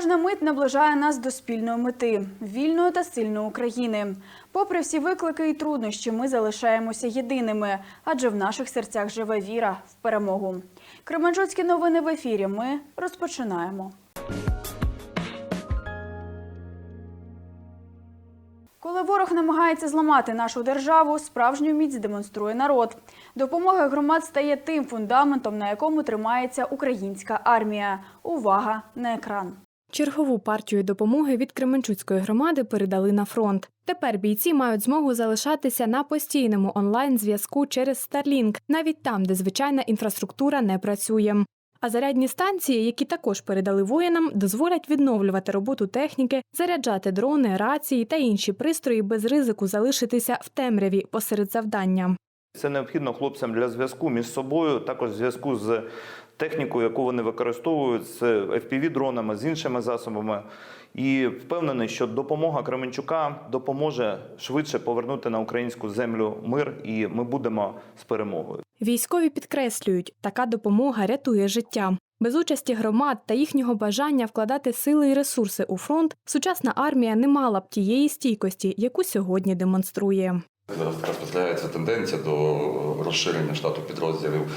Кожна мить наближає нас до спільної мети вільної та сильної України. Попри всі виклики і труднощі, ми залишаємося єдиними, адже в наших серцях живе віра в перемогу. Кременчуцькі новини в ефірі. Ми розпочинаємо. Коли ворог намагається зламати нашу державу, справжню міць демонструє народ. Допомога громад стає тим фундаментом, на якому тримається українська армія. Увага на екран. Чергову партію допомоги від Кременчуцької громади передали на фронт. Тепер бійці мають змогу залишатися на постійному онлайн-зв'язку через Starlink, навіть там, де звичайна інфраструктура не працює. А зарядні станції, які також передали воїнам, дозволять відновлювати роботу техніки, заряджати дрони, рації та інші пристрої без ризику залишитися в темряві посеред завдання. Це необхідно хлопцям для зв'язку між собою, також зв'язку з технікою, яку вони використовують, з FPV-дронами, з іншими засобами. І впевнений, що допомога Кременчука допоможе швидше повернути на українську землю мир, і ми будемо з перемогою. Військові підкреслюють, така допомога рятує життя. Без участі громад та їхнього бажання вкладати сили і ресурси у фронт, сучасна армія не мала б тієї стійкості, яку сьогодні демонструє. Зараз така спостерігається тенденція до розширення штату підрозділів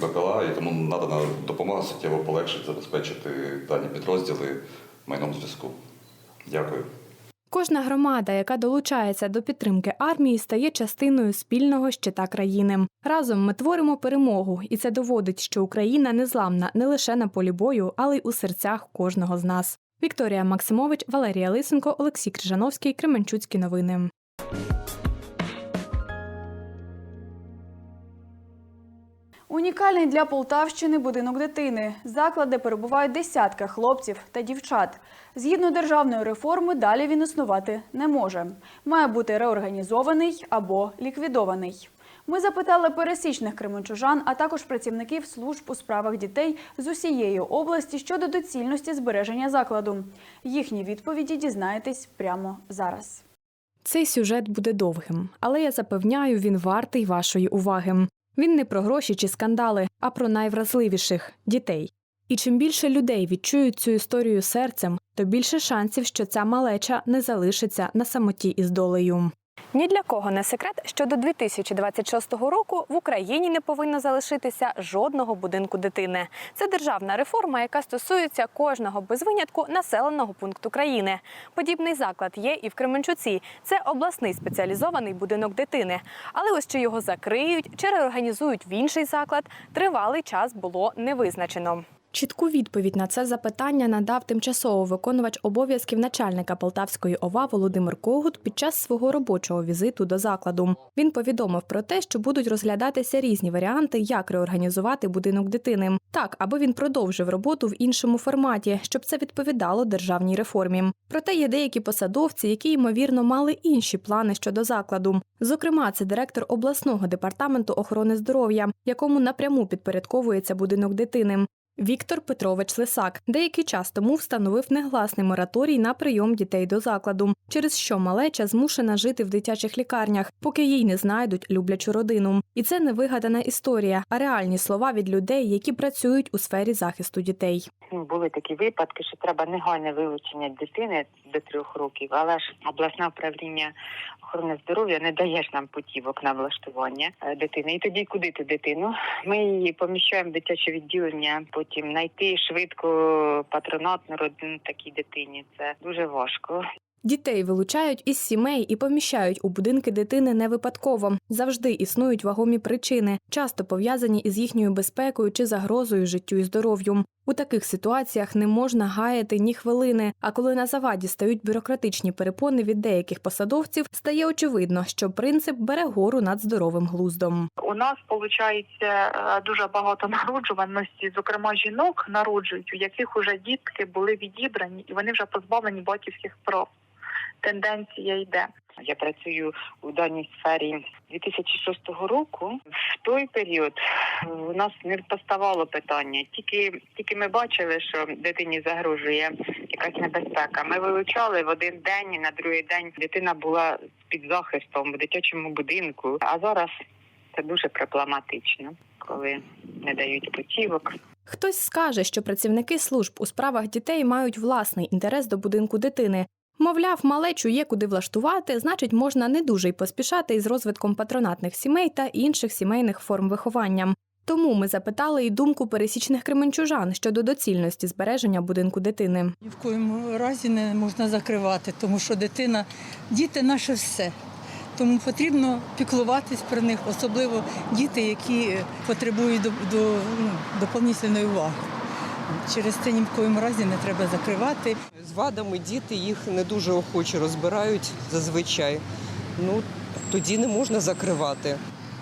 БПЛА, і тому надана допомога суттєво полегшить забезпечити дані підрозділи майном зв'язку. Дякую. Кожна громада, яка долучається до підтримки армії, стає частиною спільного щита країни. Разом ми творимо перемогу, і це доводить, що Україна незламна не лише на полі бою, але й у серцях кожного з нас. Вікторія Максимович, Валерія Лисенко, Олексій Крижановський, Кременчуцькі новини. Унікальний для Полтавщини будинок дитини. Заклад, де перебувають десятки хлопців та дівчат. Згідно державної реформи, далі він існувати не може. Має бути реорганізований або ліквідований. Ми запитали пересічних кременчужан, а також працівників служб у справах дітей з усієї області щодо доцільності збереження закладу. Їхні відповіді дізнаєтесь прямо зараз. Цей сюжет буде довгим, але я запевняю, він вартий вашої уваги. Він не про гроші чи скандали, а про найвразливіших дітей. І чим більше людей відчують цю історію серцем, то більше шансів, що ця малеча не залишиться на самоті із долею. Ні для кого не секрет, що до 2026 року в Україні не повинно залишитися жодного будинку дитини. Це державна реформа, яка стосується кожного без винятку населеного пункту країни. Подібний заклад є і в Кременчуці. Це обласний спеціалізований будинок дитини. Але ось чи його закриють, чи реорганізують в інший заклад, тривалий час було не визначено. Чітку відповідь на це запитання надав тимчасово виконувач обов'язків начальника Полтавської ОВА Володимир Когут під час свого робочого візиту до закладу. Він повідомив про те, що будуть розглядатися різні варіанти, як реорганізувати будинок дитини, так аби він продовжив роботу в іншому форматі, щоб це відповідало державній реформі. Проте є деякі посадовці, які ймовірно мали інші плани щодо закладу. Зокрема, це директор обласного департаменту охорони здоров'я, якому напряму підпорядковується будинок дитини. Віктор Петрович Лисак деякий час тому встановив негласний мораторій на прийом дітей до закладу, через що малеча змушена жити в дитячих лікарнях, поки їй не знайдуть люблячу родину. І це не вигадана історія, а реальні слова від людей, які працюють у сфері захисту дітей. Ну, були такі випадки, що треба негайне вилучення дитини до трьох років, але ж обласне управління охорони здоров'я не дає ж нам путівок на влаштування е, дитини. І тоді куди ту дитину? Ми її поміщаємо в дитяче відділення, потім знайти швидко патронатну родину такій дитині. Це дуже важко. Дітей вилучають із сімей і поміщають у будинки дитини не випадково. Завжди існують вагомі причини, часто пов'язані із їхньою безпекою чи загрозою життю і здоров'ю. У таких ситуаціях не можна гаяти ні хвилини. А коли на заваді стають бюрократичні перепони від деяких посадовців, стає очевидно, що принцип бере гору над здоровим глуздом. У нас виходить дуже багато народжуваності, зокрема жінок народжують, у яких уже дітки були відібрані, і вони вже позбавлені батьківських прав. Тенденція йде. Я працюю у даній сфері 2006 року. В той період у нас не поставало питання. Тільки тільки ми бачили, що дитині загрожує якась небезпека. Ми вилучали в один день, на другий день дитина була під захистом в дитячому будинку. А зараз це дуже проблематично, коли не дають путівок. Хтось скаже, що працівники служб у справах дітей мають власний інтерес до будинку дитини. Мовляв, малечу є куди влаштувати, значить, можна не дуже й поспішати із розвитком патронатних сімей та інших сімейних форм виховання. Тому ми запитали і думку пересічних кременчужан щодо доцільності збереження будинку дитини. Ні в коєму разі не можна закривати, тому що дитина, діти наше все. Тому потрібно піклуватись про них, особливо діти, які потребують до, до, ну, доповнительної уваги. Через це ні в коєму разі не треба закривати. З вадами діти їх не дуже охоче розбирають зазвичай. Ну тоді не можна закривати.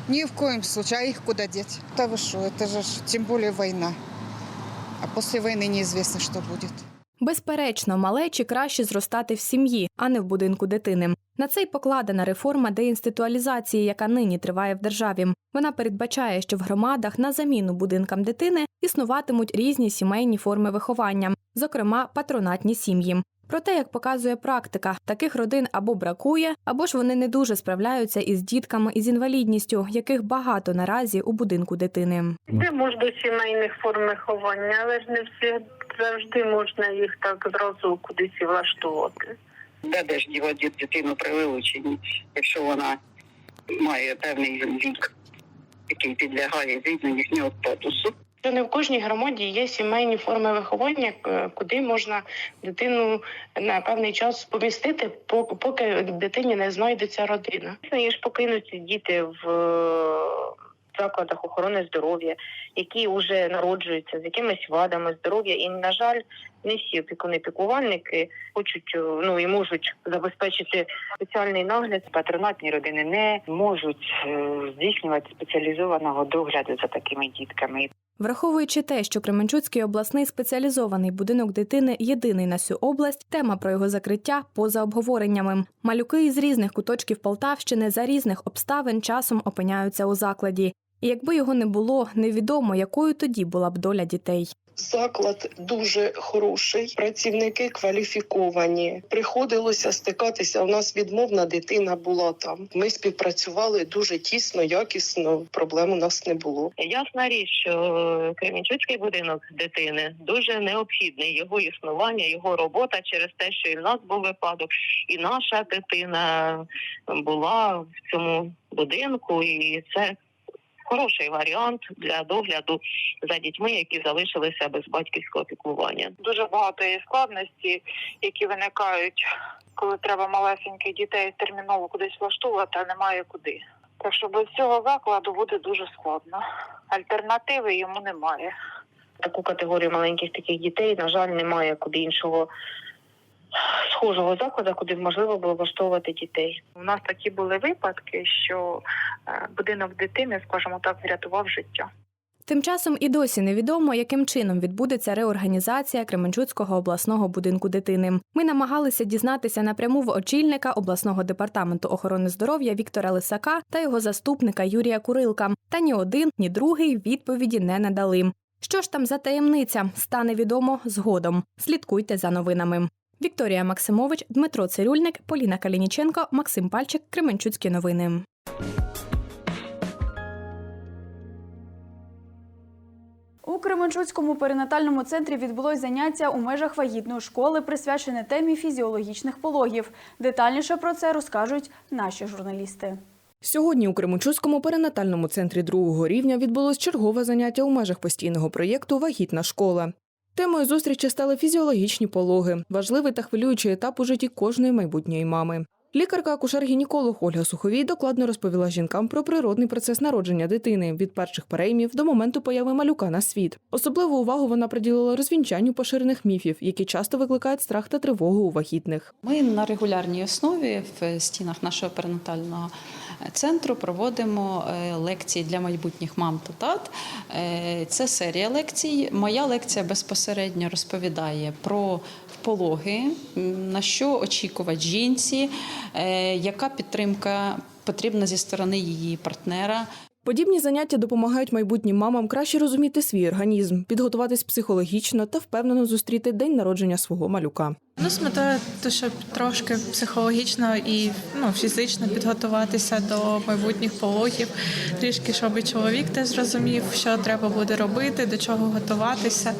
Ни в коем случае. А их куда деть? Да вы что, это же ж тем более война. А после войны неизвестно, что будет. Безперечно, малечі краще зростати в сім'ї, а не в будинку дитини. На це й покладена реформа деінституалізації, яка нині триває в державі. Вона передбачає, що в громадах на заміну будинкам дитини існуватимуть різні сімейні форми виховання, зокрема патронатні сім'ї. Проте, як показує практика, таких родин або бракує, або ж вони не дуже справляються із дітками із інвалідністю, яких багато наразі у будинку дитини. Де можна сімейних форм виховання, але ж не всі завжди можна їх так зразу кудись і влаштувати. Де ж дівати дитину при вилученні, якщо вона має певний вік, який підлягає згідно їхнього статусу. Що не в кожній громаді є сімейні форми виховання, куди можна дитину на певний час помістити, поки, поки дитині не знайдеться родина. Є ж покинуті діти в е, закладах охорони здоров'я, які вже народжуються з якимись вадами здоров'я, і на жаль, не всі опікуни піклувальники хочуть е, ну і можуть забезпечити спеціальний нагляд. Патронатні родини не можуть е, здійснювати спеціалізованого догляду за такими дітками. Враховуючи те, що Кременчуцький обласний спеціалізований будинок дитини єдиний на всю область, тема про його закриття поза обговореннями. Малюки із різних куточків Полтавщини за різних обставин часом опиняються у закладі. І якби його не було, невідомо, якою тоді була б доля дітей. Заклад дуже хороший, працівники кваліфіковані. Приходилося стикатися. У нас відмовна дитина була там. Ми співпрацювали дуже тісно, якісно. Проблем у нас не було. Ясна річ, що Кремінчуцький будинок дитини дуже необхідний. Його існування, його робота через те, що і в нас був випадок, і наша дитина була в цьому будинку, і це хороший варіант для догляду за дітьми, які залишилися без батьківського піклування. Дуже багато є складності, які виникають, коли треба малесеньких дітей терміново кудись влаштовувати, а немає куди. Так що без цього закладу буде дуже складно. Альтернативи йому немає. Таку категорію маленьких таких дітей, на жаль, немає куди іншого схожого закладу, куди можливо було влаштовувати дітей. У нас такі були випадки, що е, будинок дитини, скажімо так, врятував життя. Тим часом і досі невідомо, яким чином відбудеться реорганізація Кременчуцького обласного будинку дитини. Ми намагалися дізнатися напряму в очільника обласного департаменту охорони здоров'я Віктора Лисака та його заступника Юрія Курилка. Та ні один, ні другий відповіді не надали. Що ж там за таємниця, стане відомо згодом. Слідкуйте за новинами. Вікторія Максимович, Дмитро Цирюльник, Поліна Калініченко, Максим Пальчик, Кременчуцькі новини. У Кременчуцькому перинатальному центрі відбулось заняття у межах вагітної школи, присвячене темі фізіологічних пологів. Детальніше про це розкажуть наші журналісти. Сьогодні у Кременчуцькому перинатальному центрі другого рівня відбулось чергове заняття у межах постійного проєкту Вагітна школа. Темою зустрічі стали фізіологічні пологи, важливий та хвилюючий етап у житті кожної майбутньої мами. Лікарка акушер-гінеколог Ольга Суховій докладно розповіла жінкам про природний процес народження дитини від перших переймів до моменту появи малюка на світ. Особливу увагу вона приділила розвінчанню поширених міфів, які часто викликають страх та тривогу у вагітних. Ми на регулярній основі в стінах нашого перинатального центру проводимо е, лекції для майбутніх мам та тат. Е, Це серія лекцій. Моя лекція безпосередньо розповідає про пологи, на що очікувати жінці, е, яка підтримка потрібна зі сторони її партнера. Подібні заняття допомагають майбутнім мамам краще розуміти свій організм, підготуватись психологічно та впевнено зустріти день народження свого малюка. Ну, з метою, то, щоб трошки психологічно і ну, фізично підготуватися до майбутніх пологів, трішки, щоб і чоловік теж зрозумів, що треба буде робити, до чого готуватися.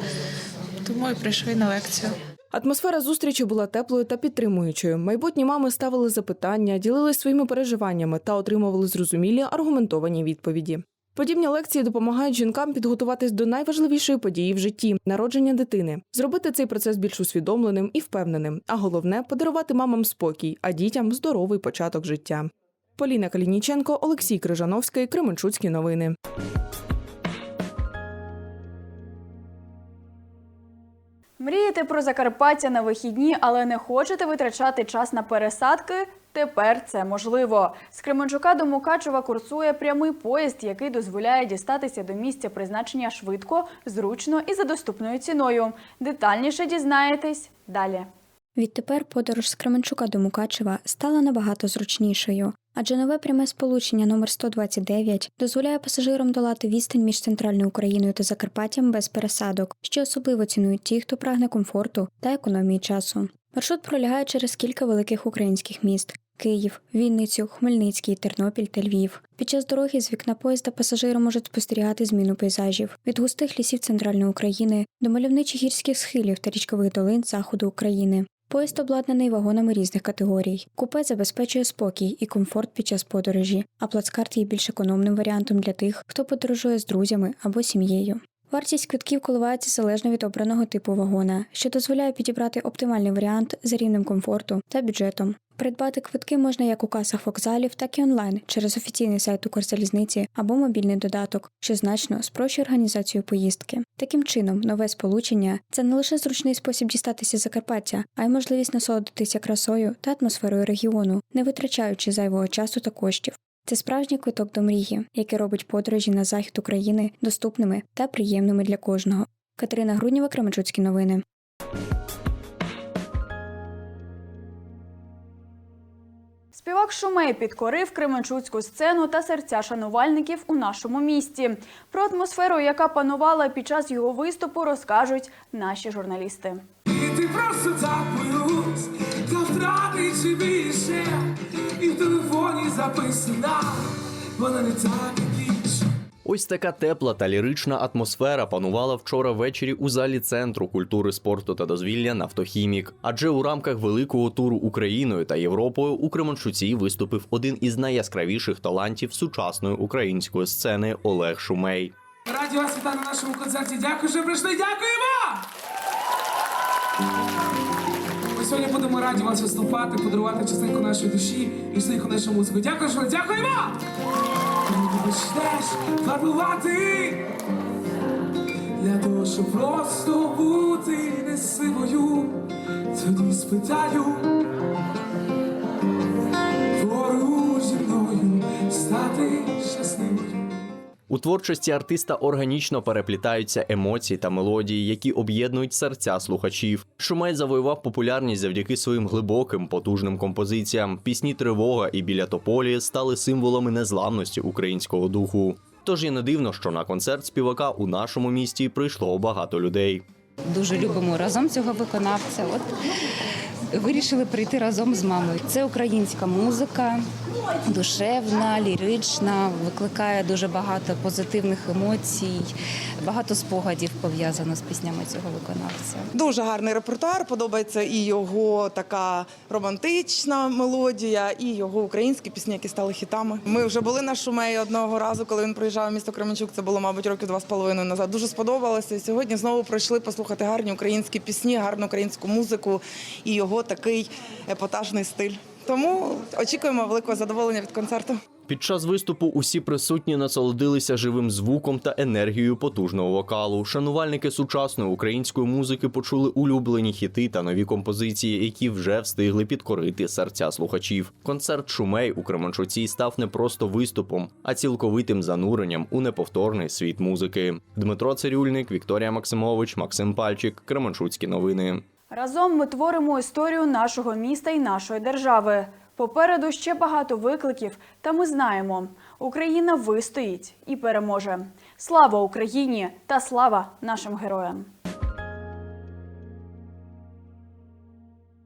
Тому і прийшли на лекцію. Атмосфера зустрічі була теплою та підтримуючою. Майбутні мами ставили запитання, ділились своїми переживаннями та отримували зрозумілі аргументовані відповіді. Подібні лекції допомагають жінкам підготуватись до найважливішої події в житті народження дитини, зробити цей процес більш усвідомленим і впевненим. А головне подарувати мамам спокій, а дітям здоровий початок життя. Поліна Калініченко, Олексій Крижановський, Кременчуцькі новини. Мрієте про Закарпаття на вихідні, але не хочете витрачати час на пересадки? Тепер це можливо. З Кременчука до Мукачева курсує прямий поїзд, який дозволяє дістатися до місця призначення швидко, зручно і за доступною ціною. Детальніше дізнаєтесь далі. Відтепер подорож з Кременчука до Мукачева стала набагато зручнішою, адже нове пряме сполучення номер 129 дозволяє пасажирам долати відстань між центральною Україною та Закарпаттям без пересадок, що особливо цінують ті, хто прагне комфорту та економії часу. Маршрут пролягає через кілька великих українських міст. Київ, Вінницю, Хмельницький, Тернопіль та Львів. Під час дороги з вікна поїзда пасажири можуть спостерігати зміну пейзажів від густих лісів центральної України до мальовничих гірських схилів та річкових долин заходу України. Поїзд обладнаний вагонами різних категорій. Купе забезпечує спокій і комфорт під час подорожі, а плацкарт є більш економним варіантом для тих, хто подорожує з друзями або сім'єю. Вартість квитків коливається залежно від обраного типу вагона, що дозволяє підібрати оптимальний варіант з рівнем комфорту та бюджетом. Придбати квитки можна як у касах вокзалів, так і онлайн через офіційний сайт Укрзалізниці або мобільний додаток, що значно спрощує організацію поїздки. Таким чином, нове сполучення це не лише зручний спосіб дістатися Закарпаття, а й можливість насолодитися красою та атмосферою регіону, не витрачаючи зайвого часу та коштів. Це справжній квиток до мрії, який робить подорожі на захід України доступними та приємними для кожного. Катерина Грудніва, Кременчуцькі новини. Співак Шумей підкорив кременчуцьку сцену та серця шанувальників у нашому місті. Про атмосферу, яка панувала під час його виступу, розкажуть наші журналісти. Ти просто втрати чи більше, і в телефоні записана, вона не так як. Ось така тепла та лірична атмосфера панувала вчора ввечері у залі центру культури, спорту та дозвілля Нафтохімік. Адже у рамках великого туру Україною та Європою у Кременчуці виступив один із найяскравіших талантів сучасної української сцени Олег Шумей. Раді вас вітати на нашому концерті. Дякую, що прийшли. Дякуємо! Сьогодні будемо раді вас виступати, подарувати частинку нашої душі і частинку нашої музику. Дякую, що дякуємо! Почнеш фарбувати для того, щоб просто бути не сивою, тоді спитаю У творчості артиста органічно переплітаються емоції та мелодії, які об'єднують серця слухачів. Шумей завоював популярність завдяки своїм глибоким, потужним композиціям. Пісні Тривога і біля тополі стали символами незламності українського духу. Тож і не дивно, що на концерт співака у нашому місті прийшло багато людей. Дуже любимо разом цього виконавця. От вирішили прийти разом з мамою. Це українська музика, душевна, лірична, викликає дуже багато позитивних емоцій, багато спогадів пов'язано з піснями цього виконавця. Дуже гарний репертуар. Подобається і його така романтична мелодія, і його українські пісні, які стали хітами. Ми вже були на шумеї одного разу, коли він приїжджав в місто Кременчук. Це було, мабуть, років два з половиною назад. Дуже сподобалося. Сьогодні знову прийшли послухати гарні українські пісні, гарну українську музику і його такий епатажний стиль. Тому очікуємо великого задоволення від концерту. Під час виступу усі присутні насолодилися живим звуком та енергією потужного вокалу. Шанувальники сучасної української музики почули улюблені хіти та нові композиції, які вже встигли підкорити серця слухачів. Концерт Шумей у Кременчуці став не просто виступом, а цілковитим зануренням у неповторний світ музики. Дмитро Цирюльник, Вікторія Максимович, Максим Пальчик, Кременчуцькі новини. Разом ми творимо історію нашого міста і нашої держави. Попереду ще багато викликів, та ми знаємо, Україна вистоїть і переможе. Слава Україні та слава нашим героям!